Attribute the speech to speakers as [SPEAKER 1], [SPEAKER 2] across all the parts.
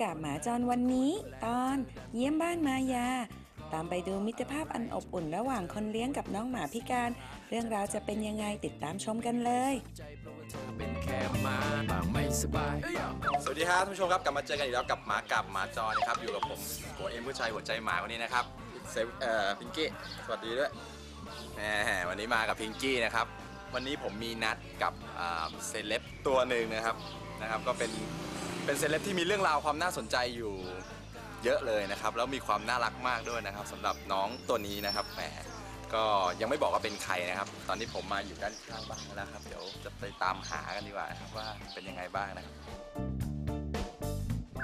[SPEAKER 1] ากาบหมาจรวันนี้ ตอนเยี่ยมบ้านมายา ตามไปดูมิตรภาพอันอบอุ่นระหว่างคนเลี้ยงกับน้องหมาพิการ เรื่องราวจะเป็นยังไงติดตามชมกันเลย
[SPEAKER 2] เป็นแค่หมาบางไม่สบาย
[SPEAKER 3] สวัสดีครับท่านผู้ชมครับกลับมาเจอกันอีกแล้วกับหมากับหมาจรนะครับอยู่กับผมหัวเอ็มผู้ชายหัวใจหมาวันนี้นะครับเซฟเอ่อพิงกี้สวัสดีด้วยแหมวันนี้มากับพิงกี้นะครับวันนี้ผมมีนัดกับอ่าเซเลบตัวหนึ่งนะครับนะครับ ก็เป็น เป็นเซเลบที่มีเรื่องราวความน่าสนใจอยู่เยอะเลยนะครับ แล้วมีความน่ารักมากด้วยนะครับสำหรับน้องตัวนี้นะครับแหมก็ยังไม่บอกว่าเป็นใครนะครับ ตอนนี้ผมมาอยู่ด้านข้างบ้านแล้วครับ เดี๋ยวจะไปตามหากันดีกว่านะครับว่าเป็นยังไงบ้างนะครับ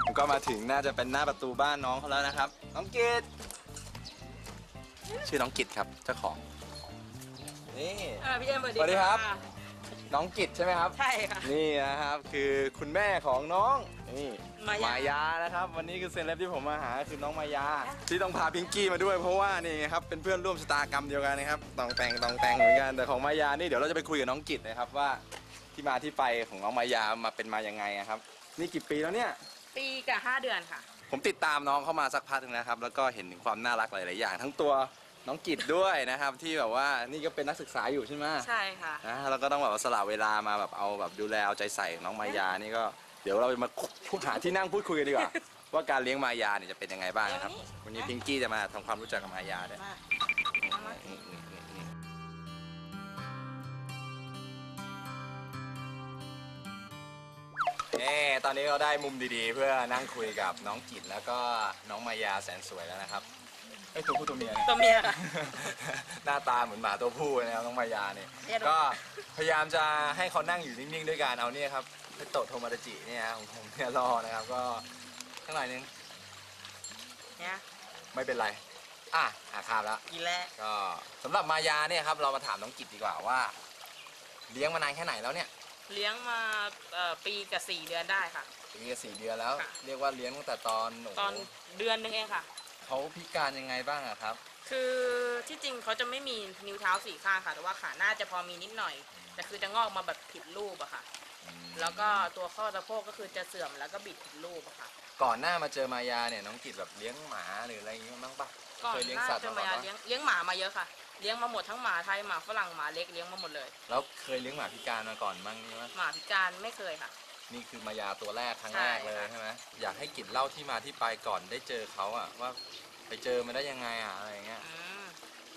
[SPEAKER 3] ผมก็มาถึงน่าจะเป็นหน้าประตูบ้านน้องเขาแล้วนะครับ น้องกิตชื่อน้องกิตครับเจ้าของนี่
[SPEAKER 4] อ่าพี่เอ็มสวัสดี
[SPEAKER 3] สวัสดีครับะ น้องกิตใช่ไหมครับ
[SPEAKER 4] ใช่ค่ะ
[SPEAKER 3] นี่นะครับคือคุณแม่ของน้องนี่
[SPEAKER 4] มายาม
[SPEAKER 3] ยานะครับ วันนี้คือเซเลบที่ผมมาหาคือน้องมายา ที่ต้องพาพิงกี้มาด้วยเพราะว่านี่ไงครับเป็นเพื่อนร่วมชะตากรรมเดียวกันนะครับตองแต่งตองแต่งเหมือนกันแต่ของมายานี่เดี๋ยวเราจะไปคุยกับน้องกิตนะครับว่าที่มาที่ไปของน้องมายามาเป็นมายังไงอะครับ นี่กี่ปีแล้วเนี่ย
[SPEAKER 4] ปีกับห้าเดือนค่ะ
[SPEAKER 3] ผมติดตามน้องเข้ามาสักพักหนึงนะครับ แล้วก็เห็นถึงความน่ารักหลาย ๆ อย่าง ทั้งตัว น้องกิจด้วยนะครับที่แบบว่านี่ก็เป็นนักศึกษาอยู่ใช่ไหม
[SPEAKER 4] ใช่ค่ะ
[SPEAKER 3] นะแล้วก็ต้องแบบว่าสละเวลามาแบบเอาแบบดูแลเอาใจใส่น้องมายานี่ก็เดี๋ยวเราไปมาพูดหาที่นั่งพูดคุยกันดีกว่า ว่าการเลี้ยงมายาเนี่ยจะเป็นยังไงบ้างนะครับ วันนี้พิงกี้จะมาทำความรู้จักกับมายาด้วย
[SPEAKER 4] มา
[SPEAKER 3] อืมอืมอืมอืมนี่ตอนนี้เราได้มุมดีๆ เพื่อนั่งคุยกับน้องกิจแล้วก็น้องมายาแสนสวยแล้วนะครับไอยตัวผู้ตัวเมียเนี่ย
[SPEAKER 4] ตัวเมียค่ะ
[SPEAKER 3] หน้าตาเหมือนหมาตัวผู้นะครับน้องมายาเนี่ย
[SPEAKER 4] เนี่ยดู
[SPEAKER 3] ก็พยายามจะให้เขานั่งอยู่นิ่งๆ ด้วยการเอาเนี่ยครับเปโตะโทมาตาจิเนี่ยของผมเนี่ยรอนะครับก็ข้างหน่อยนึง
[SPEAKER 4] เนี่ย
[SPEAKER 3] ไม่เป็นไร อะหาคาบแล้ว
[SPEAKER 4] กินแล้ว
[SPEAKER 3] ก็สำหรับมายาเนี่ยครับเรามาถามน้องกิตดีกว่าว่า เลี้ยงมานานแค่ไหนแล้วเนี่ย
[SPEAKER 4] เลี้ยงมาเอ่อปีกับสี่เดือนได้ค่ะ
[SPEAKER 3] ปีกับสี่เดือนแล้ว
[SPEAKER 4] ค่ะ
[SPEAKER 3] เรียกว่าเลี้ยงตั้งแต่ตอนโโห
[SPEAKER 4] ตอนเดือนนึงเองค่ะ
[SPEAKER 3] เขาพิการยังไงบ้างอะครับ
[SPEAKER 4] คือที่จริงเขาจะไม่มีนิ้วเท้าสี่ข้างค่ะ แต่ว่าขาหน้าจะพอมีนิดหน่อย แต่คือจะงอกมาแบบผิดรูปอะค่ะ แล้วก็ตัวข้อสะโพกก็คือจะเสื่อมแล้วก็บิดผิดรูปอะค่ะ
[SPEAKER 3] ก่อนหน้ามาเจอมายาเนี่ยน้องกิตแบบเลี้ยงหมาหรืออะไรอย่างงี้บ้างปะ
[SPEAKER 4] ก่อน
[SPEAKER 3] เคยเลี้ยง
[SPEAKER 4] หน้า
[SPEAKER 3] สัตว์
[SPEAKER 4] จะ
[SPEAKER 3] มา
[SPEAKER 4] มา
[SPEAKER 3] ก่อนปะ
[SPEAKER 4] เลี้ยงเลี้ยงหมามาเยอะค่ะ เลี้ยงมาหมดทั้งหมาไทยหมาฝรั่งหมาเล็กเลี้ยงมาหมดเลย
[SPEAKER 3] แล้วเคยเลี้ยงหมาพิการมาก่อนบ้างนี่ไหม
[SPEAKER 4] หมาพิการไม่เคยค่ะ
[SPEAKER 3] นี่คือมายาตัวแรกครั้ง
[SPEAKER 4] ใช่
[SPEAKER 3] แรกเลย
[SPEAKER 4] ค่ะ
[SPEAKER 3] ใช่ไหมอยากให้กิจเล่าที่มาที่ไปก่อนได้เจอเขาอะว่าไปเจอมาได้ยังไงอะอะไรอย่างเงี้ย
[SPEAKER 4] อืม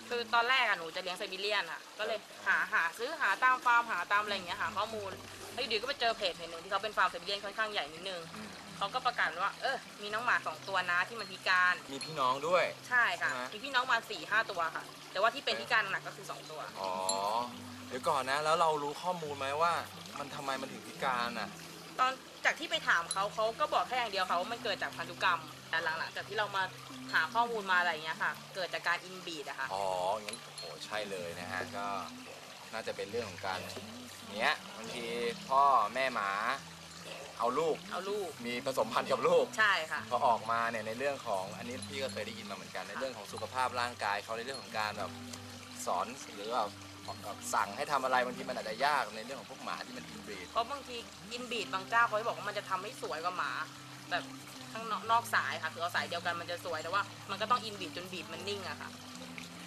[SPEAKER 4] คือตอนแรกอะหนูจะเลี้ยงไซบีเรียนอะก็เลยหาหาซื้อหาตามฟาร์มหาตามอะไรอย่างเงี้ยหาข้อมูลแล้วอยู่ดีก็ไปเจอเพจเพจหนึ่งที่เขาเป็นฟาร์มไซบีเรียนค่อนข้างใหญ่นิดนึง
[SPEAKER 3] อืม
[SPEAKER 4] เขาก็ประกาศว่าเออมีน้องหมาสองตัวนะที่มันพิการ
[SPEAKER 3] มีพี่น้องด้วย
[SPEAKER 4] ใช่ค่ะ
[SPEAKER 3] ใช่ไหม
[SPEAKER 4] มีพี่น้องมาสี่ห้าตัวค่ะ แต่ว่าที่เป็นพิการหนักก็คือสองตัว
[SPEAKER 3] อ๋อ เดี๋ยวก่อนนะ แล้วเรารู้ข้อมูลไหมว่า มันทำไมมันถึงพิการอะ
[SPEAKER 4] ตอนจากที่ไปถามเขาเขาก็บอกแค่อย่างเดียวค่ะว่ามันเกิดจากพันธุกรรม แต่หลังๆจากที่เรามาหาข้อมูลมาอะไรอย่างเงี้ยค่ะ เกิดจากการอินบีดอะค่ะ
[SPEAKER 3] อ๋องั้นโอ้โหใช่เลยนะฮะ ก็น่าจะเป็นเรื่องของการเนี้ยบางทีพ่อแม่หมาเอาลูก
[SPEAKER 4] เอาลูก
[SPEAKER 3] มีผสมพันธุ์กับลูก
[SPEAKER 4] ใช่ค่ะ
[SPEAKER 3] พอออกมาเนี่ยในเรื่องของอันนี้พี่ก็เคยได้ยินมาเหมือนกันในเรื่องของสุขภาพร่างกายเขาในเรื่องของการแบบสอนหรือแบบแบบ สั่งให้ทำอะไรบางทีมันอาจจะยากในเรื่องของพวกหมาที่มันอินบรีด
[SPEAKER 4] เพราะบางทีอินบีดบางเจ้าเขาจะบอกว่ามันจะทำให้สวยกว่าหมาแบบข้างนอกนอกสายค่ะคือเอาสายเดียวกันมันจะสวยแต่ว่ามันก็ต้องอินบีดจนบีดมันนิ่งอะค่ะ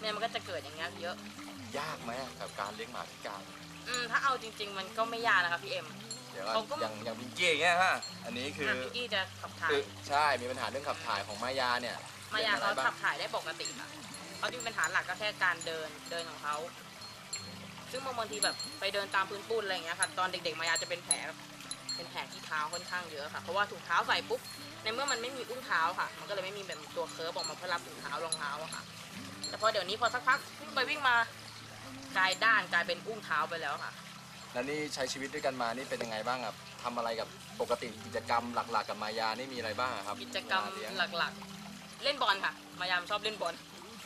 [SPEAKER 4] เนี่ยมันก็จะเกิดอย่างเงี้ยเยอะ
[SPEAKER 3] ยากไหมกับการเลี้ยงหมาพิการ
[SPEAKER 4] อืมถ้าเอาจริง ๆ มันก็ไม่ยากนะคะพี่เอ็ม
[SPEAKER 3] เดี๋ยวก่อน
[SPEAKER 4] เขาก็
[SPEAKER 3] อย่างอย่างพิงกี้อย่างเงี้ยฮะอันนี้คือ
[SPEAKER 4] อะพี่กี้จะขับถ่าย
[SPEAKER 3] คือใช่มีปัญหาเรื่องขับถ่ายของมายาเนี่ย
[SPEAKER 4] มายา
[SPEAKER 3] ป็น
[SPEAKER 4] เขา
[SPEAKER 3] อะไรบ้
[SPEAKER 4] ขับถ่ายได้ปกติค่ะเขาจะมีปัญหาหลักก็แค่การเดินเดินของเขา ซึ่งบางทีแบบไปเดินตามพื้นปูนอะไรอย่างเงี้ยค่ะ ตอนเด็กๆมายาจะเป็นแผลเป็นแผลที่เท้าค่อนข้างเยอะค่ะ เพราะว่าถุงเท้าใส่ปุ๊บ ในเมื่อมันไม่มีอุ้งเท้าค่ะ มันก็เลยไม่มีแบบตัวเคิร์ฟออกมาเพื่อรับถุงเท้ารองเท้าอะค่ะ แต่พอเดี๋ยวนี้พอสักพักวิ่งไปวิ่งมากลายด้านกลายเป็นอุ้งเท้าไปแล้วค่ะ
[SPEAKER 3] แล้วนี่ใช้ชีวิตด้วยกันมานี่เป็นยังไงบ้างครับทำอะไรกับปกติกิจกรรมหลัก ๆ กับมายานี่มีอะไรบ้างอะครับ
[SPEAKER 4] กิจกรรม
[SPEAKER 3] เวลาเลี้ยง
[SPEAKER 4] หลักๆ เล่นบอลค่ะ มายามชอบเล่นบอล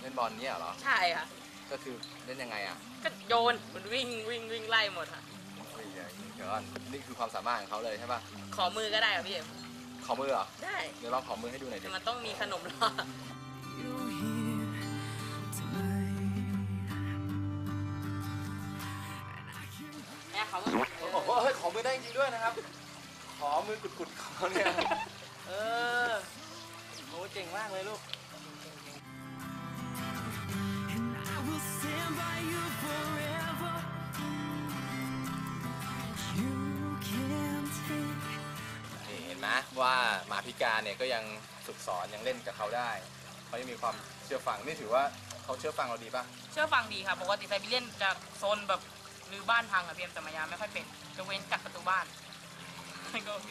[SPEAKER 3] เล่นบอลเนี่ยเหรอ
[SPEAKER 4] ใช่ค่ะ
[SPEAKER 3] ก็คือเล่นยังไงอะ
[SPEAKER 4] ก็โยนมันวิ่งวิ่งวิ่งไล่หมดค่ะ
[SPEAKER 3] เฮ้ยเดี๋ยวก่อนนี่คือความสามารถของเขาเลยใช่ป่ะ
[SPEAKER 4] ขอมือก็ได้ค่ะพี่เอ็ม
[SPEAKER 3] ขอมือเหรอ
[SPEAKER 4] ได้
[SPEAKER 3] เดี๋ยวลองขอมือให้ดูหน่อยดิ
[SPEAKER 4] แต่มันต้องมีขนมรอแม่เขา
[SPEAKER 3] โอ้โหเฮ้ยขอมือได้จริงๆด้วยนะครับ ขอมือกุดๆของเขาเนี่ย เออโอ้เจ๋งมากเลยลูก นี่เห็นไหมว่าหมาพิการเนี่ยก็ยังฝึกสอนยังเล่นกับเขาได้เขายังมีความเชื่อฟังนี่ถือว่าเขาเชื่อฟังเราดีป่ะ
[SPEAKER 4] เชื่อฟังดีค่ะปกติไซบีเรียนจะโซนแบบรื้อบ้านพังอะพี่เอ็มแต่มายาไม่ค่อยเป็นจะเว้นกัดประตูบ้านก็โอเค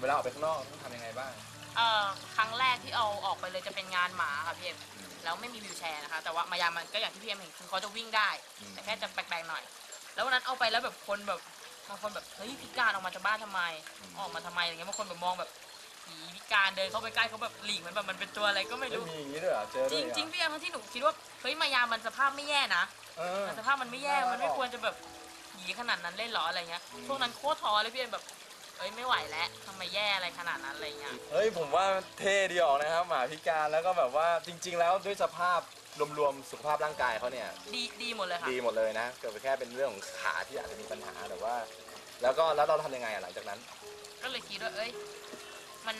[SPEAKER 3] เวลาออกไปข้างนอกต้องทำยังไงบ้าง
[SPEAKER 4] เอ่อครั้งแรกที่เอาออกไปเลยจะเป็นงานหมาค่ะพี่เอ็ม แล้วไม่มีวิวแชร์นะคะ แต่ว่ามายามันก็อย่างที่พี่เอ็มเห็นคือเขาจะวิ่งได้
[SPEAKER 3] อืม
[SPEAKER 4] แต่แค่จะแปลกๆหน่อย แล้ววันนั้นเอาไปแล้วแบบคนแบบบางคนแบบเฮ้ยพิการออกมาจากบ้านทำไม ออกมาทำไมอะไรเงี้ยบางคนแบบมองแบบผีพิการเดินเข้าไปใกล้เขาแบบหลีกมันแบบมันเป็นตัวอะไรก็ไม่
[SPEAKER 3] ไม่
[SPEAKER 4] รู้
[SPEAKER 3] มีอย่างนี้ด้วยเหรอเจอ
[SPEAKER 4] จ
[SPEAKER 3] ด้วย
[SPEAKER 4] ริง
[SPEAKER 3] เหอ
[SPEAKER 4] จริงๆพี่เอ็มทั้งที่หนูคิดว่าเฮ้ยมายามันสภาพไม่แย่นะ
[SPEAKER 3] เออ
[SPEAKER 4] แต่สภาพมันไม่แย่มันไม่ควรจะแบบหยีขนาดนั้นเล่นหรออะไรเงี้ย
[SPEAKER 3] อืม
[SPEAKER 4] ช่วงนั้นโคตรท้อเลยพี่เอ็มแบบ เอ้ยไม่ไหวแล้วทำไมแย่อะไรขนาดนั้นอะไรเงี้ย
[SPEAKER 3] เฮ้ยผมว่าเท่ดีออกนะครับหมาพิการแล้วก็แบบว่าจริง ๆ แล้วด้วยสภาพรวมๆสุขภาพร่างกายเขาเนี่ย
[SPEAKER 4] ดีดีหมดเลยค่ะ
[SPEAKER 3] ดีหมดเลยนะเกิดไปแค่เป็นเรื่องของขาที่อาจจะมีปัญหาแต่ว่า แล้วก็แล้วเราทำยังไงอะหลังจากนั้น
[SPEAKER 4] ก็เลยคิดว่าเอ้ย มัน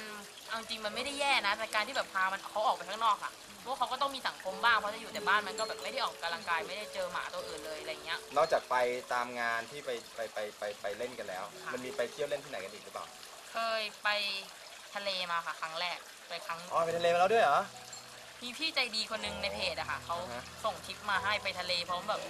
[SPEAKER 4] เอาจริงมันไม่ได้แย่นะแต่การที่แบบพามันเขาออกไปข้างนอกอะเพราะ ว่าเขาก็ต้องมีสังคมบ้างเพราะจะอยู่แต่บ้านมันก็แบบไม่ได้ออกกำลังกายไม่ได้เจอหมาตัวอื่นเลยอะไรเงี้ย
[SPEAKER 3] นอกจากไปตามงานที่ไปไปไปไปไปเล่นกันแล้ว
[SPEAKER 4] ค่ะ
[SPEAKER 3] มันมีไปเที่ยวเล่นที่ไหนกันอีกหรือเปล่า
[SPEAKER 4] เคยไปทะเลมาค่ะ ครั้งแรกไปครั้ง
[SPEAKER 3] อ๋อไปทะเลมาแล้วด้วยเหรอ
[SPEAKER 4] มีพี่ใจดีคนหนึงในเพจอะค่ะเขา
[SPEAKER 3] อ่าฮะ
[SPEAKER 4] ส่งทริปมาให้ไปทะเลพร้อมแบบ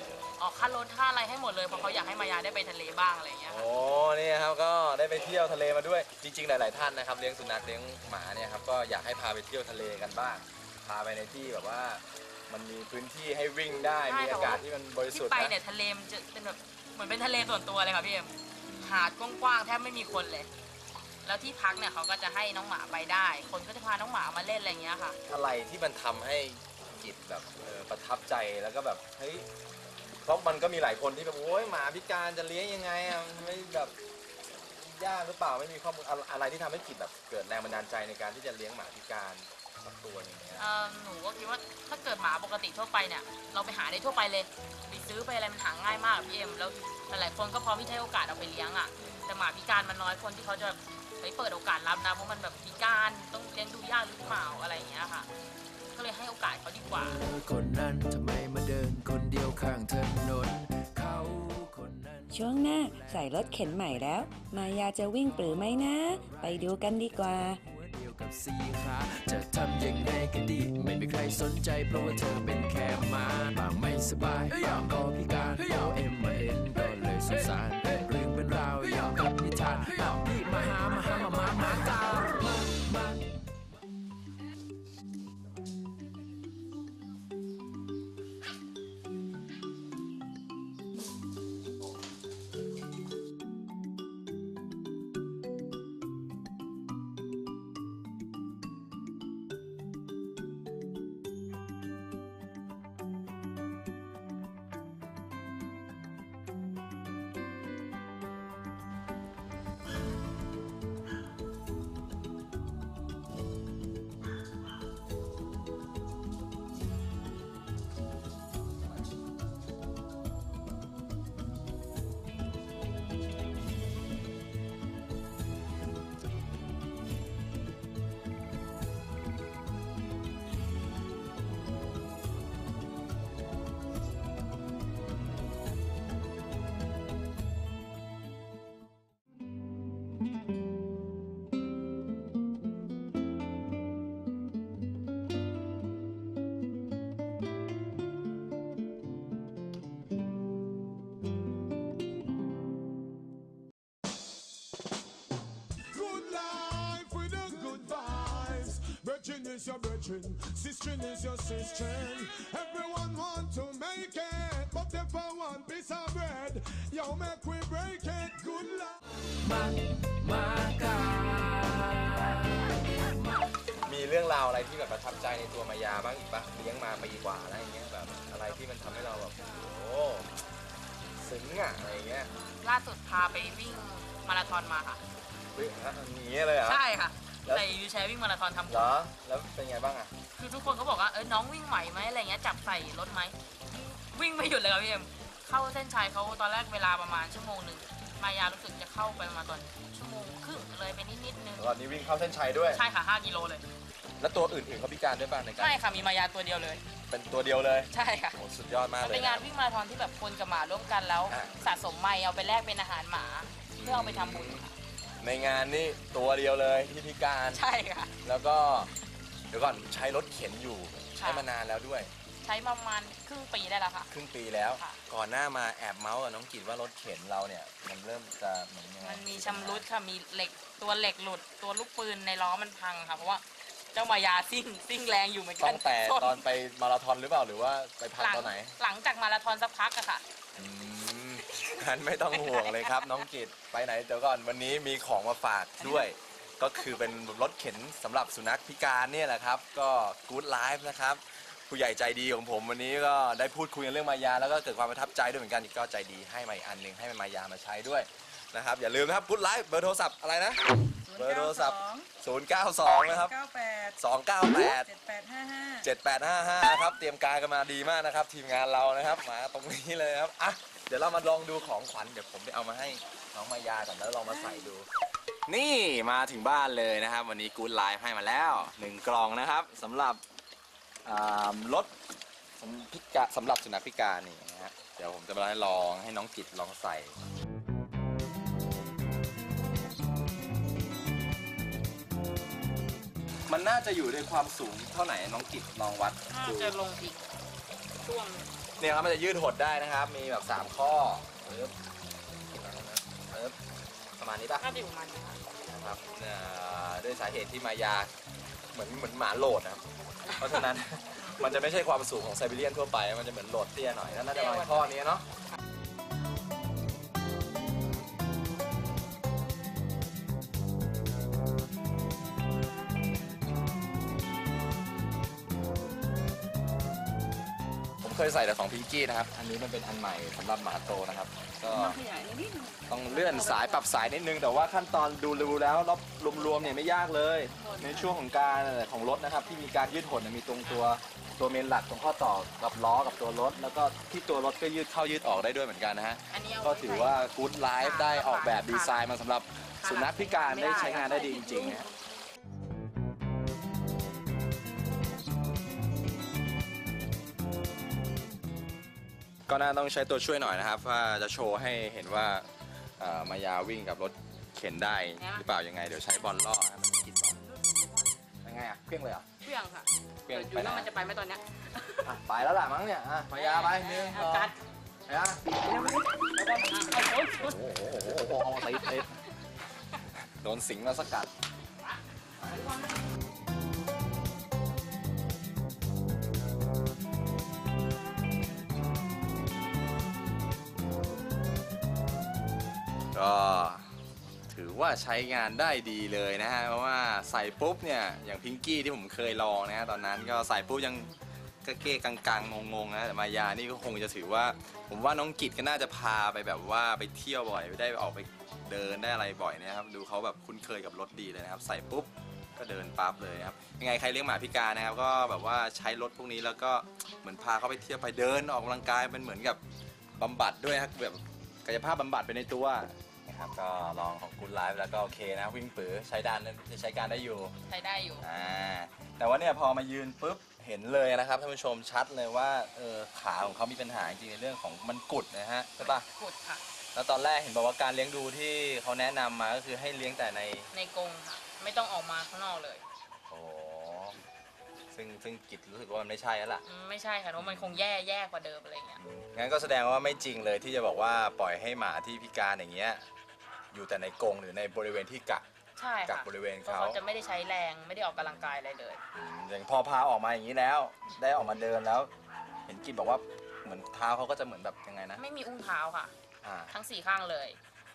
[SPEAKER 4] ออกค่ารถค่าอะไรให้หมดเลยเพราะเขาอยากให้มายาได้ไปทะเลบ้างอะไรเงี้ยค่ะ
[SPEAKER 3] โอ้นี่ครับก็ได้ไปเที่ยวทะเลมาด้วยจริง ๆ หลาย ๆ ท่านนะครับเลี้ยงสุนัขเลี้ยงหมาเนี่ยครับก็อยากให้พาไปเที่ยวทะเลกันบ้างพาไปในที่แบบว่า มันมีพื้นที่ให้วิ่งได้
[SPEAKER 4] ใช่
[SPEAKER 3] มีอากาศที่มันบริสุท
[SPEAKER 4] ที่
[SPEAKER 3] ธิ์
[SPEAKER 4] ไป
[SPEAKER 3] นะ
[SPEAKER 4] เนี่ยทะเลมันจะเป็นแบบเหมือนเป็นทะเลส่วนตัวเลยค่ะพี่เอ็มหาดกว้างๆแทบไม่มีคนเลย แล้วที่พักเนี่ยเขาก็จะให้น้องหมาไปได้ คนก็จะพาน้องหมามาเล่นอะไรเงี้ยค่ะ
[SPEAKER 3] อะไรที่มันทำให้จิตแบบเออประทับใจแล้วก็แบบเฮ้ยเพราะมันก็มีหลายคนที่แบบโอ้ยหมาพิการจะเลี้ยงยังไงอะมันไม่แบบยากหรือเปล่าไม่มีข้อมูลอะไรอะไรที่ทำให้จิตแบบเกิดแรงบันดาลใจในการที่จะเลี้ยงหมาพิการ สักตัวหนึงเนี่ย
[SPEAKER 4] เอ่อหนูก็คิดว่าถ้าเกิดหมาปกติทั่วไปเนี่ย เราไปหาได้ทั่วไปเลยไปซื้อไปอะไรมันหาง่ายมากอะพี่เอ็มแล้วหลายๆคนก็พร้อมที่จะให้โอกาสเอาไปเลี้ยงอะแต่หมาพิการมันน้อยคนที่เขาจะไปเปิดโอกาสรับนะเพราะมันแบบพิการต้องเลี้ยงดูยากหรือเปล่าอะไรอย่างเงี้ยค่ะ ก็เลยให้โอกาสเขาดีกว่า
[SPEAKER 2] เธอคนนั้นทำไมมาเดินคนเดียวข้างถนนเขาคนนั้น
[SPEAKER 1] ช่วงหน้าใส่รถเข็นใหม่แล้ว มายาจะวิ่งปรือไหมนะ ไปดูกันดีกว่า
[SPEAKER 2] หัวเดียว กับสีขาจะทำยังไงก็ดี ไม่มีใครสนใจเพราะว่าเธอเป็นแค่หมาบางไม่สบายบางก็พิการโอเอ็ม
[SPEAKER 5] Brethren is your brethren, sister is your sister. Everyone want to make it, but if for one piece of bread, yo make we break it. Good life.
[SPEAKER 2] มามากัน
[SPEAKER 3] มีเรื่องราวอะไรที่แบบประทับใจในตัวมายาบ้างอีกปะเลี้ยงมาปีกว่าอะไรอย่างเงี้ยแบบอะไรที่มันทำให้เราแบบโอ้ซึ้งอะอะไรอย่างเงี้ย
[SPEAKER 4] ล่าสุดพาไปวิ่งมาราธอนมาค่ะ
[SPEAKER 3] เฮ้ยฮะอย่างเงี้ยเลยเหรอ
[SPEAKER 4] ใช่ค่ะ
[SPEAKER 3] แล้ว
[SPEAKER 4] ใส่วิวแชร์วิ่งมาราธอนทำ
[SPEAKER 3] เหรอ แล้วเป็นไงบ้างอะ
[SPEAKER 4] คือทุกคนเขาบอกว่าเออน้องวิ่งไหวไหมอะไรเงี้ยจับใส่รถไหม วิ่งไม่หยุดเลยครับพี่เอ็มเข้าเส้นชัยเขาตอนแรกเวลาประมาณชั่วโมงหนึ่งมายารู้สึกจะเข้าไปประมาณตอนชั่วโมงครึ่งเลยไปนิดนิดนึง
[SPEAKER 3] ตอนนี้วิ่งเข้าเส้นชัยด้วย
[SPEAKER 4] ใช่ค่ะ 5 กิโลเลย
[SPEAKER 3] แล้วตัวอื่นๆเขาพิการด้วยป่ะในการ
[SPEAKER 4] ใช่ค่ะมีมายาตัวเดียวเลย
[SPEAKER 3] เป็นตัวเดียวเลย
[SPEAKER 4] ใช่ค่ะ
[SPEAKER 3] โอ้สุดยอดมาก
[SPEAKER 4] มัน
[SPEAKER 3] เลย
[SPEAKER 4] เป็นงานวิ่งมาราธอนที่แบบคนกับหมาร่วมกันแล้ว
[SPEAKER 3] อะ
[SPEAKER 4] สะสมไมล์เอาไปแลกเป็นอาหารหมา เพื่อเอาไปทำบุญค่ะ
[SPEAKER 3] ในงานนี่ตัวเดียวเลยที่พิการ
[SPEAKER 4] ใช่ค่ะ
[SPEAKER 3] แล้วก็เดี๋ยวก่อนใช้รถเข็นอยู่ใช้
[SPEAKER 4] ค่ะ
[SPEAKER 3] มานานแล้วด้วย
[SPEAKER 4] ใช้ประมาณครึ่งปีได้แล้วค่ะ
[SPEAKER 3] ครึ่งปีแล้ว
[SPEAKER 4] ค่ะ
[SPEAKER 3] ก่อนหน้ามาแอบเมาส์กับน้องกิตว่ารถเข็นเราเนี่ย มันเริ่มจะเหมือนยังไง
[SPEAKER 4] มันมีชำรุดค่ะ มีเหล็กตัวเหล็กหลุด ตัวลูกปืนในล้อมันพังค่ะ เพราะว่าเจ้ามายาซิ่งซิ่งแรงอยู่เหมือนกั
[SPEAKER 3] ตั้งแต่
[SPEAKER 4] ช
[SPEAKER 3] ตอนไปมาราธอนหรือเปล่าหรือว่าไปพัก
[SPEAKER 4] หลัง
[SPEAKER 3] ตอนไหน
[SPEAKER 4] หลังจากมาราธอนสักพักอะค่ะ
[SPEAKER 3] อืมงั้นไม่ต้องห่วงเลยครับ น้องกิตไปไหนเดี๋ยวก่อนวันนี้มีของมาฝากด้วย ก็คือเป็นรถเข็นสำหรับสุนัขพิการเนี่ยแหละครับ ก็ Good Life นะครับ ผู้ใหญ่ใจดีของผมวันนี้ก็ได้พูดคุยกันเรื่องมายา แล้วก็เกิดความประทับใจด้วยเหมือนกันอีกก็ใจดีให้มาอีกอันหนึ่งให้มายามาใช้ด้วยนะครับ อย่าลืมนะครับ Good Life เบอร์โทรศัพท์อะไรนะเบอร์โทรศัพท์ 092 นะครับ 298
[SPEAKER 6] 7855
[SPEAKER 3] 7855 ครับ เตรียมการกันมาดีมากนะครับ ทีมงานเรานะครับ มาตรงนี้เลยครับ อะ เดี๋ยวเรามาลองดูของขวัญเดี๋ยวผมไปเอามาให้น้องมายาก่อนแล้วลองมาใส่ดู นี่มาถึงบ้านเลยนะครับ วันนี้กู๊ดไลฟ์ให้มาแล้วหนึ่งกล่องนะครับสำหรับอ่ารถสำพิกาสำหรับสุนัขพิการนี่นะฮะเดี๋ยวผมจะมาลองให้น้องกิตลองใส่ มันน่าจะอยู่ในความสูงเท่าไหร่น้องกิตลองวัด
[SPEAKER 4] น่า
[SPEAKER 3] ดู
[SPEAKER 4] จะลงอีกช่วง
[SPEAKER 3] เนี่ยครับมันจะยืดหดได้นะครับ มีแบบ3ข้อปึ๊บปึ๊บประมาณนี้ป่ะ
[SPEAKER 4] น่าจะอยู่ประมาณนี้ค่ะ
[SPEAKER 3] นะครับเอ่อด้วยสาเหตุที่มายาเหมือนเหมือนหมาโหลดนะครับเพราะฉะนั้น มันจะไม่ใช่ความสูงของไซบีเรียนทั่วไป มันจะเหมือนโหลดเตี้ยหน่อยแล้วน่าจะประมาณข้อนี้เนาะ เคยใส่แต่ของพิงกี้นะครับ อันนี้มันเป็นอันใหม่สำหรับหมาโตนะครับ ก็
[SPEAKER 6] ขยายนิดนึง
[SPEAKER 3] ต้องเลื่อนสายปรับสายนิดนึง แต่ว่าขั้นตอนดูรูแล้วรอบรวมๆเนี่ยไม่ยากเลย ในช่วงของการของรถนะครับ ที่มีการยืดหดเนี่ยมีตรงตัวตัวเมนหลักตรงข้อต่อกับล้อกับตัวรถ แล้วก็ที่ตัวรถก็ยืดเข้ายืดออกได้ด้วยเหมือนกันนะฮะ
[SPEAKER 4] อันนี้เอา
[SPEAKER 3] ก็
[SPEAKER 4] ไว้
[SPEAKER 3] ถือ
[SPEAKER 4] ใส่
[SPEAKER 3] ว่า Good Life ได้ออกแบบดีไซน์มาสำหรับสุนัขพิการได้ใช้งานได้ดีจริงๆนะฮะ ก็น่าต้องใช้ตัวช่วยหน่อยนะครับว่าจะโชว์ให้เห็นว่าเอ่อมายาวิ่งกับรถเข็นได้หรือเปล่ายังไง เดี๋ยวใช้บอลล่อให้มันกินบอลยังไงอะเพี้ยงเลยเหรอะ
[SPEAKER 4] เครื่องค่ะ
[SPEAKER 3] เพี้ยง
[SPEAKER 4] อยู่
[SPEAKER 3] ไปไหน
[SPEAKER 4] แล้วมันจะไปไหมตอนเนี้ย
[SPEAKER 3] อะไปแล้วล่ะมั้งเนี่ยอะมายาไปหนึ่งสอง
[SPEAKER 4] กัด
[SPEAKER 3] มายา
[SPEAKER 4] เอาโอ้โห
[SPEAKER 3] โอ้โหโอ้โหโอ้โหเอาติดติดโดนสิงมาสกัด ก็ถือว่าใช้งานได้ดีเลยนะฮะเพราะว่าใส่ปุ๊บเนี่ยอย่างพิงกี้ที่ผมเคยลองนะฮะตอนนั้นก็ใส่ปุ๊บยังกะเก้กังกังงงๆนะแต่มายานี่ก็คงจะถือว่า ผมว่าน้องกิจก็น่าจะพาไปแบบว่าไปเที่ยวบ่อยได้ออกไปเดินได้อะไรบ่อยนะครับดูเขาแบบคุ้นเคยกับรถดีเลยนะครับ ใส่ปุ๊บก็เดินปั๊บเลยครับยังไงใครเลี้ยงหมาพิการนะครับ ก็แบบว่าใช้รถพวกนี้แล้วก็เหมือนพาเขาไปเที่ยวไปเดินออกกำลังกายเป็นเหมือนกับบำบัดด้วยครับแบบกายภาพบำบัดไปในตัว นะครับ ก็ลองของคุณไลฟ์แล้วก็โอเคนะวิ่งปือใช้ด้านจะใช้การได้อยู่
[SPEAKER 4] ใช้ได้อยู่
[SPEAKER 3] อ่า แต่ว่าเนี่ยพอมายืนปุ๊บเห็นเลยนะครับท่านผู้ชมชัดเลยว่าเออขาของเขามีปัญหาจริงๆในเรื่องของมันกุดนะฮะใช่ปะ
[SPEAKER 4] กุดค่ะ
[SPEAKER 3] แล้วตอนแรกเห็นบอกว่าการเลี้ยงดูที่เขาแนะนำมาก็คือให้เลี้ยงแต่ใน
[SPEAKER 4] ในกรงค่ะ ไม่ต้องออกมาข้างนอกเลย
[SPEAKER 3] โอ้ซึ่งซึ่งกิจรู้สึกว่ามันไม่ใช่แล้วล่ะ
[SPEAKER 4] อืมไม่ใช่ค่ะเพราะมันคงแย่แย่กว่าเดิมอะไรเงี้ย
[SPEAKER 3] อืมงั้นก็แสดงว่าไม่จริงเลยที่จะบอกว่าปล่อยให้หมาที่พิการอย่างเงี้ย อยู่แต่ในกรงหรือในบริเวณที่กัก
[SPEAKER 4] ใช่
[SPEAKER 3] กัก
[SPEAKER 4] ค่ะ
[SPEAKER 3] บริเวณ
[SPEAKER 4] เพราะ
[SPEAKER 3] เขา
[SPEAKER 4] เขาจะไม่ได้ใช้แรงไม่ได้ออกกำลังกายอะไรเลย
[SPEAKER 3] อืมอย่างพอพาออกมาอย่างนี้แล้ว ได้ออกมาเดินแล้ว เห็นกิจบอกว่าเหมือนเท้าเขาก็จะเหมือนแบบยังไงนะ
[SPEAKER 4] ไม่มีอุ้งเท้าค่ะ
[SPEAKER 3] อ่า
[SPEAKER 4] ทั้งสี่ข้างเลย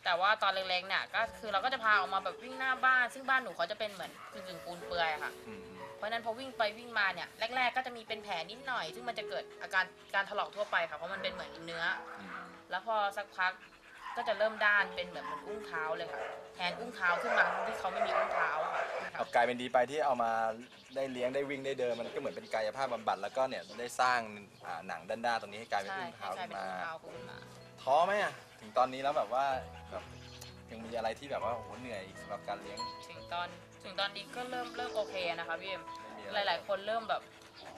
[SPEAKER 4] แต่ว่าตอนเล็กๆเนี่ยก็คือเราก็จะพาออกมาแบบวิ่งหน้าบ้าน ซึ่งบ้านหนูเขาจะเป็นเหมือนกึ่งๆปูนเปื่อยอะค่ะ
[SPEAKER 3] อืม
[SPEAKER 4] เพราะฉะนั้นพอวิ่งไปวิ่งมาเนี่ยแรก ๆ ก็จะมีเป็นแผลนิดหน่อย ซึ่งมันจะเกิดอาการการถลอกทั่วไปค่ะเพราะมันเป็นเหมือนเนื้อ
[SPEAKER 3] อืม
[SPEAKER 4] แล้วพอสักพัก ก็จะเริ่มด้านเป็นเหมือนเหมือนอุ้งเท้าเลยค่ะแทนอุ้งเท้าขึ้นมาทั้งที่เขาไม่มีอุ้งเท้าค่ะ
[SPEAKER 3] เอากลายเป็นดีไปที่เอามาได้เลี้ยงได้วิ่งได้เดินมันก็เหมือนเป็นกายภาพบำบัดแล้วก็เนี่ยได้สร้างอ่าหนังด้านหน้าตรงนี้ให้กลายเป็น
[SPEAKER 4] ใช่
[SPEAKER 3] อุ้ง
[SPEAKER 4] ให้
[SPEAKER 3] เท้าก
[SPEAKER 4] ลาย
[SPEAKER 3] ขึ้น
[SPEAKER 4] เป็น
[SPEAKER 3] มา
[SPEAKER 4] อุ้งเท้าขึ้นมา
[SPEAKER 3] ท้อไหมอะถึงตอนนี้แล้วแบบว่าแบบยังมีอะไรที่แบบว่าโอ้โหเหนื่อยสำหรับการเลี้ยง
[SPEAKER 4] ถึงตอนถึงตอนนี้ก็เริ่มเริ่มโอเคนะคะพี่เอ็ม
[SPEAKER 3] ไม่มี
[SPEAKER 4] ห
[SPEAKER 3] อะไร
[SPEAKER 4] ลาย ๆ คนเริ่มแบบ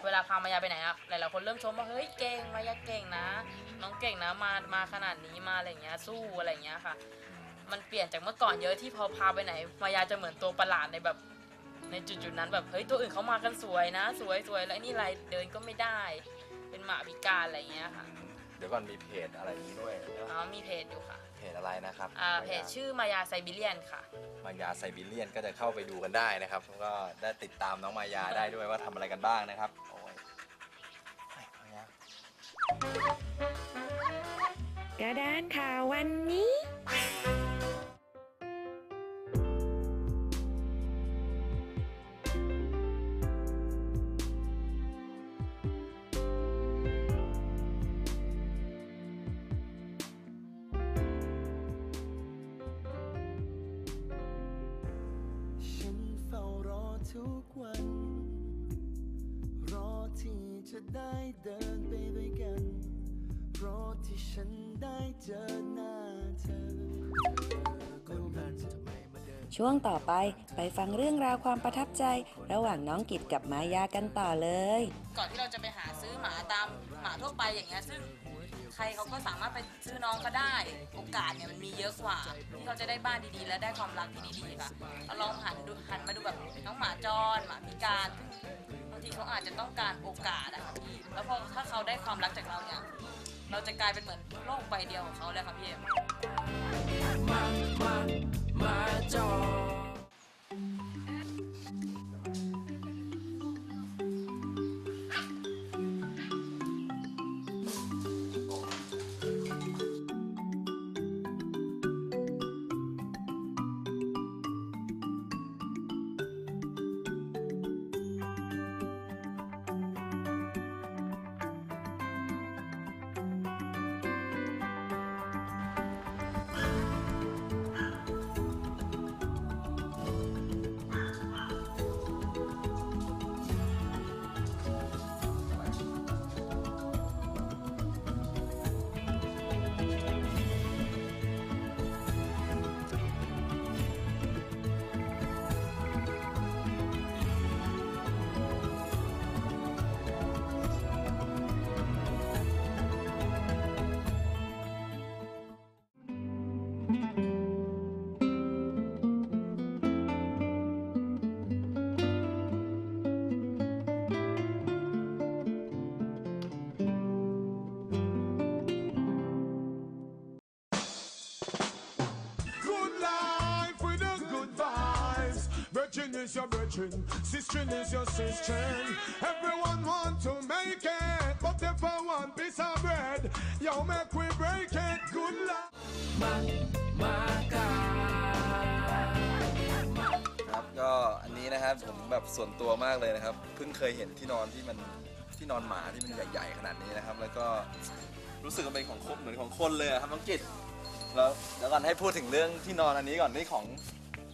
[SPEAKER 4] เวลาพามายาไปไหนอะหลายๆคนเริ่มชมว่าเฮ้ยเก่งมายาเก่งนะ น้องเก่งนะมามาขนาดนี้มาอะไรอย่างเงี้ยสู้อะไรอย่างเงี้ยค่ะ มันเปลี่ยนจากเมื่อก่อนเยอะที่พอพาไปไหน มายาจะเหมือนตัวประหลาดในแบบ ในจุดๆนั้นแบบเฮ้ยตัวอื่นเขามากันสวยนะ สวยสวยแล้วไอ้นี่อะไรเดินก็ไม่ได้ เป็นหมาพิการอะไรอย่างเงี้ยค่ะ
[SPEAKER 3] เดี๋ยวก่อนมีเพจอะไรอย่างนี้ด้วย
[SPEAKER 4] อ๋อมีเพจอยู่ค่ะ
[SPEAKER 3] เพจอะไรนะครับ
[SPEAKER 4] อ่าเพจชื่อมายาไซบีเรียนค่ะ
[SPEAKER 3] มายาไซบีเรียนก็จะเข้าไปดูกันได้นะครับแล้วก็ได้ติดตามน้องมายาได้ด้วยว่าทำอะไรกันบ้างนะครับโอ้ยเฮ้ยมายา
[SPEAKER 1] กระดานข่าววันนี้
[SPEAKER 6] นได้เจอหน้าเธอคนนั้นจะไม่มาเดิน
[SPEAKER 1] ช่วงต่อไปไปฟังเรื่องราวความประทับใจ ระหว่างน้องกิจกับมายากันต่อเลย
[SPEAKER 4] ก่อนที่เราจะไปหาซื้อหมาตามหมาทั่วไปอย่างเงี้ยซึ่งใครเขาก็สามารถไปซื้อน้องก็ได้ โอกาสเนี่ยมันมีเยอะกว่าที่เขาจะได้บ้านดีๆ และได้ความรักที่ดีๆค่ะเราลองหันดูหันมาดูแบบน้องหมาจรหมาพิการซึ่งบางทีเขาอาจจะต้องการโอกาสอะค่ะพี่แล้วพอถ้าเขาได้ความรักจากเราเนี่ย เราจะกลายเป็นเหมือนโลกใบเดียวของเขาเลยค่ะพี่เอ็ม
[SPEAKER 2] มา มา มาจอ
[SPEAKER 5] is your virgin, sister is your sister. Everyone want to make it, but if I want piece of bread, yo make we break it. Good life.
[SPEAKER 2] มามากัน
[SPEAKER 3] ครับก็อันนี้นะครับผมแบบส่วนตัวมากเลยนะครับ เพิ่งเคยเห็นที่นอนที่มันที่นอนหมาที่มันใหญ่ๆขนาดนี้นะครับ แล้วก็รู้สึกว่าเป็นของคนเหมือนของคนเลยอะครับน้องกิตแล้วเดี๋ยวก่อนให้พูดถึงเรื่องที่นอนอันนี้ก่อนนี่ของ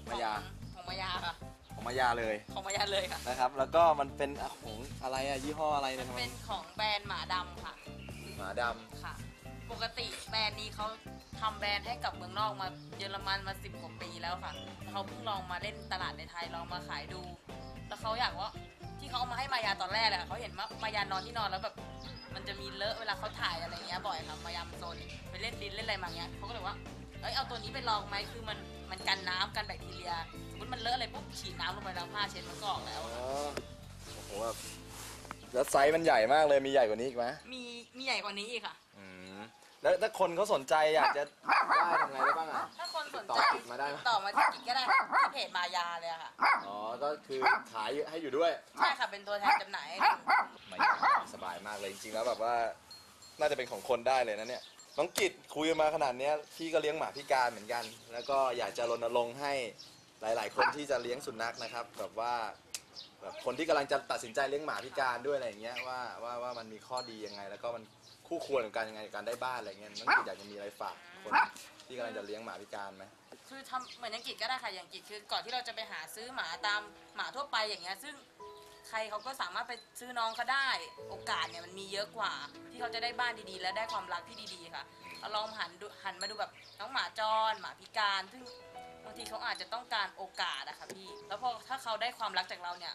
[SPEAKER 3] มายา
[SPEAKER 4] ของมายาค่ะ
[SPEAKER 3] ของมายาเลย
[SPEAKER 4] ของมายาเลยค่ะ
[SPEAKER 3] นะครับ แล้วก็มันเป็นอะของอะไรอะยี่ห้ออะไรเนี่ยทำไม
[SPEAKER 4] เป็นของแบรนด์หมาดำค่ะ
[SPEAKER 3] หมาดำ
[SPEAKER 4] ค่ะ ปกติแบรนด์นี้เขาทำแบรนด์ให้กับเมืองนอกมาเยอรมันมาสิบกว่าปีแล้วค่ะเขาเพิ่งลองมาเล่นตลาดในไทยลองมาขายดู แล้วเขาอยากว่าที่เขาเอามาให้มายาตอนแรกแหละเขาเห็นว่ามายานอนที่นอนแล้วแบบมันจะมีเลอะเวลาเขาถ่ายอะไรเงี้ยบ่อยครับมายามันโซนไปเล่นดินเล่นอะไรมาเงี้ยเขาก็เลยว่าเอ้ยเอาตัวนี้ไปลองไหมคือมันมันกันน้ำกันแบคทีเรียสมม ติมันเลอะอะไรปุ๊บฉีดน้ำลงไปแล้วผ้าเช็ดมันก็ออกแล้ว
[SPEAKER 3] อ๋อโอ้โหแบบแล้วไซส์มันใหญ่มากเลยมีใหญ่กว่านี้อีกไหม
[SPEAKER 4] มีมีใหญ่กว่านี้อีกค่ะ
[SPEAKER 3] อืมแล้วถ้าคนเขาสนใจอยากจะได้ทำไงได้บ้างอะ
[SPEAKER 4] ถ้าคนสน
[SPEAKER 3] ต่อ
[SPEAKER 4] ใจ
[SPEAKER 3] กิจมาได้ไหม
[SPEAKER 4] ต่อมาที่กิจก็ได้ค่ะที่เพจมายาเลยอะค่ะ
[SPEAKER 3] อ๋อก็คือขายให้อยู่ด้วย
[SPEAKER 4] ใช่ค่ะเป็นตัวแทนจำหน่ายให้ดู
[SPEAKER 3] มาสบายมากเลยจริงๆแล้วแบบว่า น่าจะเป็นของคนได้เลยนะเนี่ยน้องกิตคุยกันมาขนาดเนี้ยพี่ก็เลี้ยงหมาพิการเหมือนกัน แล้วก็อยากจะรณรงค์ให้ หลาย ๆ คนที่จะเลี้ยงสุนัขนะครับแบบว่าแบบคนที่กำลังจะตัดสินใจเลี้ยงหมาพิการด้วยอะไรอย่างเงี้ยว่าว่าว่ามันมีข้อดียังไง แล้วก็มันคู่ควรกับการยังไงกับการได้บ้านอะไรเงี้ยน้องกิตอยากจะมีอะไรฝากคนที่กำลังจะเลี้ยงหมาพิการไหม
[SPEAKER 4] คือทำเหมือนอย่างกิจก็ได้ค่ะอย่างกิจคือก่อนที่เราจะไปหาซื้อหมาตามหมาทั่วไปอย่างเงี้ยซึ่งใครเขาก็สามารถไปซื้อน้องเขาได้ โอกาสเนี่ยมันมีเยอะกว่า ที่เขาจะได้บ้านดีๆ และได้ความรักที่ดีๆค่ะเราลองหันดูหันมาดูแบบน้องหมาจรหมาพิการ ซึ่ง บางทีเขาอาจจะต้องการโอกาสอะค่ะพี่ แล้วพอถ้าเขาได้ความรักจากเราเนี่ย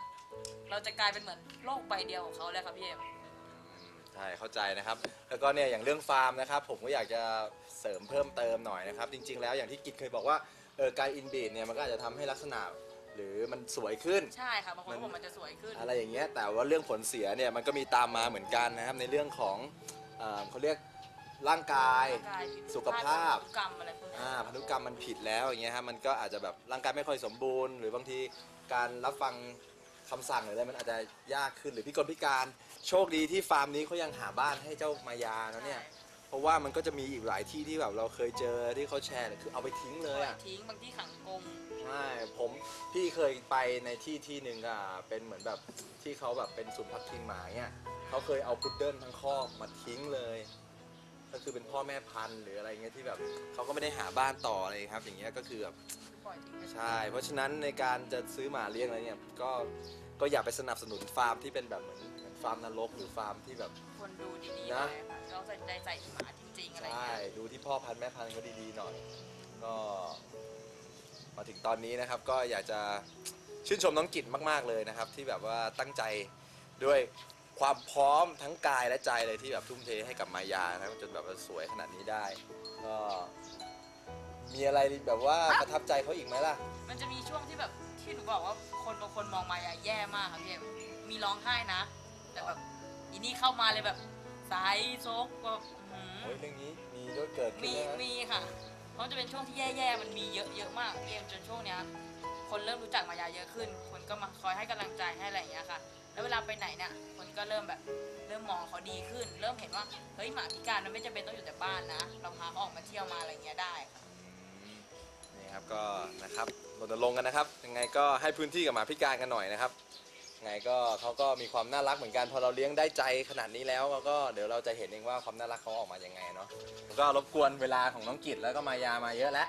[SPEAKER 4] เราจะกลายเป็นเหมือนโลกใบเดียวของเขาเลยค่ะพี่เอ็ม
[SPEAKER 3] ใช่เข้าใจนะครับ แล้วก็เนี่ยอย่างเรื่องฟาร์มนะครับ ผมก็อยากจะเสริมเพิ่มเติมหน่อยนะครับ จริง ๆ แล้วอย่างที่กิจเคยบอกว่าเออการอินบีดเนี่ยมันก็อาจจะทำให้ลักษณะหรือมันสวยขึ้น
[SPEAKER 4] ใช่ค่ะบางคนก็บอกมันจะสวยขึ้น
[SPEAKER 3] อะไรอย่างเงี้ยแต่ว่าเรื่องผลเสียเนี่ยมันก็มีตามมาเหมือนกันนะครับในเรื่องของเอ่อเขาเรียก ร่างกาย
[SPEAKER 4] ร่างกายผิด
[SPEAKER 3] สุขภาพ
[SPEAKER 4] พันธุกรรมอะไรพวกนี้
[SPEAKER 3] อ่าพันธุกรรมมันผิดแล้วอย่างเงี้ยฮะมันก็อาจจะแบบร่างกายไม่ค่อยสมบูรณ์ หรือบางทีการรับฟังคำสั่งหรืออะไรมันอาจจะยากขึ้นหรือพิกลพิการโชคดีที่ฟาร์มนี้เขายังหาบ้านให้เจ้ามายานะเนี่ยเพราะว่ามันก็จะมีอีกหลายที่ที่แบบเราเคยเจอที่เขาแชร์เนี่ยคือเอาไปทิ้งเลย
[SPEAKER 4] ปล่อย
[SPEAKER 3] อะ
[SPEAKER 4] ทิ้งบางที่ขังกรง
[SPEAKER 3] ใช่ผมพี่เคยไปในที่ที่หนึ่งอะเป็นเหมือนแบบที่เขาแบบเป็นศูนย์พักพิงหมาเนี่ยเขาเคยเอาพุดเดิ้ลทั้งคอกมาทิ้งเลย ก็คือเป็นพ่อแม่พันธุ์หรืออะไรเงี้ยที่แบบเขาก็ไม่ได้หาบ้านต่ออะไรครับ อย่างเงี้ยก็คือแบบ
[SPEAKER 4] ปล่อยทิ้งไป
[SPEAKER 3] ใช่ เพราะฉะนั้นในการจะซื้อหมาเลี้ยงอะไรเนี่ยก็ก็อย่าไปสนับสนุนฟาร์มที่เป็นแบบเหมือนเหมือนฟาร์มนรกหรือฟาร์มที่แบบ
[SPEAKER 4] คนดูดีๆห
[SPEAKER 3] นะ
[SPEAKER 4] น่อยค่ะเราใส่ใจใส่หมาจริงๆอะไรอย่าง
[SPEAKER 3] ใช่
[SPEAKER 4] เงี้ย
[SPEAKER 3] ดูที่พ่อพันธุ์แม่พันธุ์เขาดีๆหน่อย ก็มาถึงตอนนี้นะครับ ก็อยากจะชื่นชมน้องกิจมาก ๆเลยนะครับ ที่แบบว่าตั้งใจด้วย ความพร้อมทั้งกายและใจเลยที่แบบทุ่มเทให้กับมายานะครับจนแบบว่าสวยขนาดนี้ได้ก็มีอะไรแบบว่าประทับใจเขาอีกไหมล่ะ
[SPEAKER 4] มันจะมีช่วงที่แบบที่หนูบอกว่าคนบางคนมองมายาแย่มากค่ะพี่เอ็มมีร้องไห้นะ แต่แบบอีนี่เข้ามาเลยแบบสายโซกแบบอื้อหื
[SPEAKER 3] โอ้ย
[SPEAKER 4] อ
[SPEAKER 3] เรื่องนี้มีด้วยเกิดขึ้น
[SPEAKER 4] มี
[SPEAKER 3] นะ
[SPEAKER 4] มีค่ะเพราะจะเป็นช่วงที่แย่ๆมันมีเยอะเยอะมากพี่เอ็มจนช่วงเนี้ยคนเริ่มรู้จักมายาเยอะขึ้น คนก็มาคอยให้กำลังใจให้อะไรอย่างเงี้ยค่ะ แล้วเวลาไปไหนเนี่ยคนก็เริ่มแบบเริ่มมองเขาดีขึ้น เริ่มเห็นว่าเฮ้ยหมาพิการมันไม่จำเป็นต้องอยู่แต่บ้านนะ เราพาเขาออกมาเที่ยวมาอะไรเงี้ยได้ค่ะ
[SPEAKER 3] นี่ครับก็นะครับรณรงค์กันนะครับ ยังไงก็ให้พื้นที่กับหมาพิการกันหน่อยนะครับยังไงก็เขาก็มีความน่ารักเหมือนกันพอเราเลี้ยงได้ใจขนาดนี้แล้วเราก็เดี๋ยวเราจะเห็นเองว่าความน่ารักเขาออกมายังไงเนาะก็รบกวนเวลาของน้องกิจแล้วก็มายามาเยอะแล้ว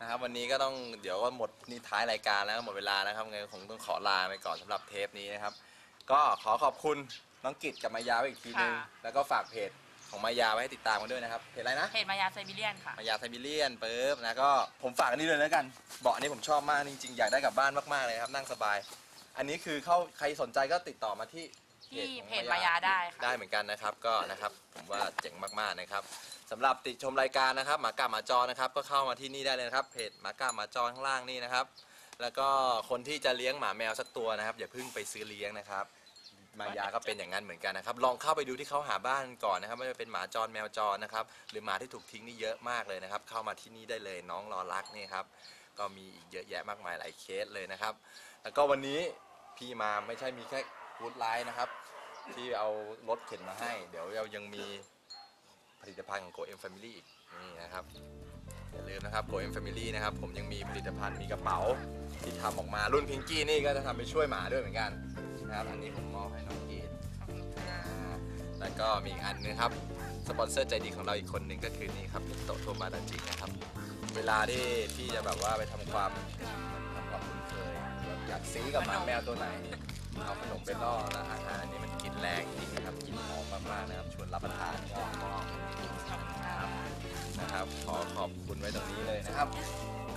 [SPEAKER 3] นะครับวันนี้ก็ต้องเดี๋ยวก็หมดนี่ท้ายรายการแล้วหมดเวลานะครับไงคงต้องขอลาไปก่อนสำหรับเทปนี้นะครับ ก็ขอขอบคุณน้องกิจกับมายาไว้อีกทีนึง
[SPEAKER 4] ค่ะ
[SPEAKER 3] แล้วก็ฝากเพจของมายาไว้ให้ติดตามกันด้วยนะครับ เพจอะไรนะ
[SPEAKER 4] เพจมายาไซบีเรียนค่ะ
[SPEAKER 3] มายาไซบีเรียนปุ๊บนะก็ผมฝากอันนี้เลยแล้วกัน เบาะนี้ผมชอบมากจริงๆ อยากได้กลับบ้านมากๆเลยครับนั่งสบาย อันนี้คือเข้าใครสนใจก็ติดต่อมาที่
[SPEAKER 4] ที่
[SPEAKER 3] ของ
[SPEAKER 4] เพจมายาได้ค่ะ
[SPEAKER 3] ได้เหมือนกันนะครับก็นะครับผมว่าเจ๋งมากๆนะครับสำหรับติดชมรายการนะครับหมากาหมาจอนะครับก็เข้ามาที่นี่ได้เลยนะครับเพจหมากาหมาจอข้างล่างนี่นะครับ แล้วก็คนที่จะเลี้ยงหมาแมวสักตัวนะครับ อย่าเพิ่งไปซื้อเลี้ยงนะครับ มายาก็เป็นอย่างนั้นเหมือนกันนะครับ ลองเข้าไปดูที่เขาหาบ้านก่อนนะครับไม่ว่าจะเป็นหมาจรแมวจรนะครับ หรือหมาที่ถูกทิ้งนี่เยอะมากเลยนะครับ เข้ามาที่นี่ได้เลยน้องรอรักนี่ครับ ก็มีอีกเยอะแยะมากมายหลายเคสเลยนะครับ แล้วก็วันนี้พี่มาไม่ใช่มีแค่กู๊ดไลท์นะครับ ที่เอารถเข็นมาให้ เดี๋ยวเรายังมีผลิตภัณฑ์ของ Go M Family อีกนี่นะครับ อย่าลืมนะครับ Go M Family นะครับผมยังมีผลิตภัณฑ์มีกระเป๋าที่ทำออกมารุ่นพิงกี้นี่ก็จะทำไปช่วยหมาด้วยเหมือนกันนะครับอันนี้ผมมอบให้น้องกีดแล้วก็มีอีกอันนึงครับสปอนเซอร์ใจดีของเราอีกคนหนึ่งก็คือนี่ครับโตโทมาดาจินะครับ เวลาที่พี่จะแบบว่าไปทำความทำความคุ้นเคยอยากซีกับหมาแมวตัวไหน เอาขนมไปล่อแล้วอาหารอันนี้มันกลิ่นแรงจริงนะครับกลิ่นหอมมากๆนะครับ ชวนรับประทานก็ นะครับ ขอขอบคุณไว้ตรงนี้เลยนะครับ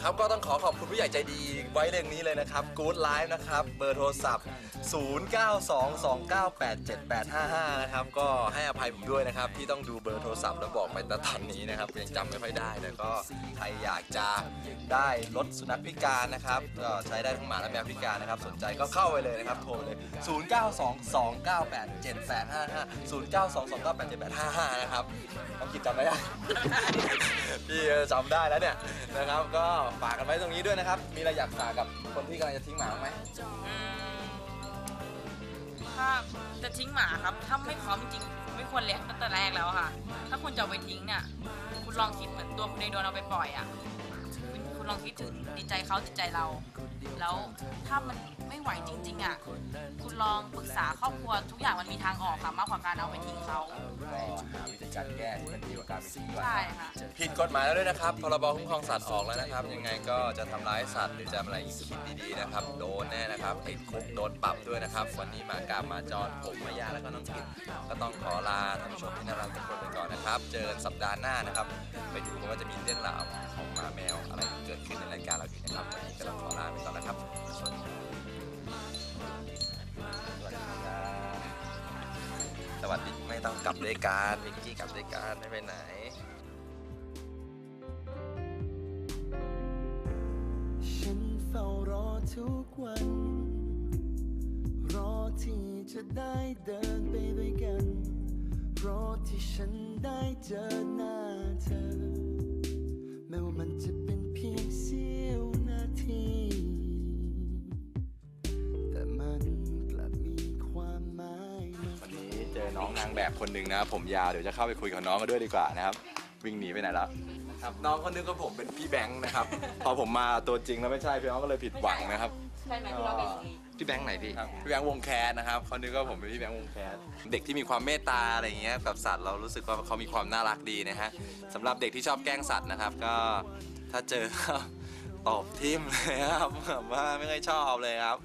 [SPEAKER 3] ครับก็ต้องขอขอบคุณผู้ใหญ่ใจดีไว้เรื่องนี้เลยนะครับ Good Life นะครับ เบอร์โทรศัพท์ 0922987855 นะครับ ก็ให้อภัยผมด้วยนะครับ ที่ต้องดูเบอร์โทรศัพท์แล้วบอกไปแต่ตอนนี้นะครับยังจำไม่ค่อยได้แต่ก็ใครอยากจะได้รถสุนัขพิการนะครับก็ใช้ได้ทั้งหมาและแมวพิการนะครับ สนใจก็เข้าไปเลยนะครับ โทรไปเลย 0922987855 0922987855 นะครับต้องคิดจำได้ พี่จำได้แล้วเนี่ยนะครับก็ฝากกันไว้ตรงนี้ด้วยนะครับ มีอะไรอยากฝากกับคนที่กำลังจะทิ้งหมาบ้างไหม
[SPEAKER 4] อืมถ้าจะทิ้งหมาครับ ถ้าไม่พร้อมจริงๆไม่ควรเลี้ยงตั้งแต่แรกแล้วค่ะ ถ้าคุณจะเอาไปทิ้งเนี่ยคุณลองคิดเหมือนตัวคุณเองโดนเอาไปปล่อยอะคุณคุณลองคิดถึงจิตใจเขาจิตใจเรา แล้วถ้ามัน ไม่ไหวจริง ๆ อะ คุณลองปรึกษาครอบครัวทุกอย่างมันมีทางออกค่ะ มากกว่าการเอาไปทิ้งเขา
[SPEAKER 3] ก็หาวิธีการแก้ที่มันดีกว่าการไปทิ้งดีกว่า
[SPEAKER 4] ใช่ค่ะ
[SPEAKER 3] ผิดกฎหมายแล้วด้วยนะครับ พรบคุ้มครองสัตว์ออกแล้วนะครับ ยังไงก็จะทำร้ายสัตว์หรือจะอะไรอีกคิดดีๆนะครับ โดนแน่นะครับติดคุกโดนปรับด้วยนะครับ วันนี้มากราบมาจรผมมายาแล้วก็น้องกินก็ต้องขอลาท่านผู้ชมที่น่ารักทุกคนไปก่อนนะครับ เจอกันสัปดาห์หน้านะครับ ไปดูกันว่าจะมีเรื่องราวของหมาแมวอะไรเกิดขึ้นในรายการเราอีกนะครับ วันนี้ก็ต้องขอลาไปก่อนแล้วครับสวัสดีครับ วัสดีไม่ต้องกลับด้วยกันวิกกี้กลับด้วยกันไม่ไปไหน
[SPEAKER 6] ฉันเฝ้ารอทุกวัน รอที่จะได้เดินไปด้วยกัน รอที่ฉันได้เจอหน้าเธอแม้ว่ามันจะ
[SPEAKER 3] บบคนหนึ่งนะครับผมยาวเดี๋ยวจะเข้าไปคุยกับน้องกันด้วยดีกว่านะครับ วิ่งหนีไปไหนแล้วครับน้องเขานึกว่าผมเป็นพี่แบงค์นะครับ พอผมมาตัวจริงแล้วไม่ใช่พี่น้องก็เลยผิดหวังนะครับ
[SPEAKER 4] ใช่ไหมที่เราไปที
[SPEAKER 3] พี่แบงค์ไหนพี่ พี่แบงค์วงแคสนะครับเขานึกว่าผมเป็นพี่แบงค์วงแคสเด็กที่มีความเมตตาอะไรอย่างเงี้ยกับสัตว์เรารู้สึกว่าเขามีความน่ารักดีนะฮะสำหรับเด็กที่ชอบแกล้งสัตว์นะครับ ก็ถ้าเจอก็ตอบทิมเลยครับแบบว่าไม่ค่อยชอบเลยครับ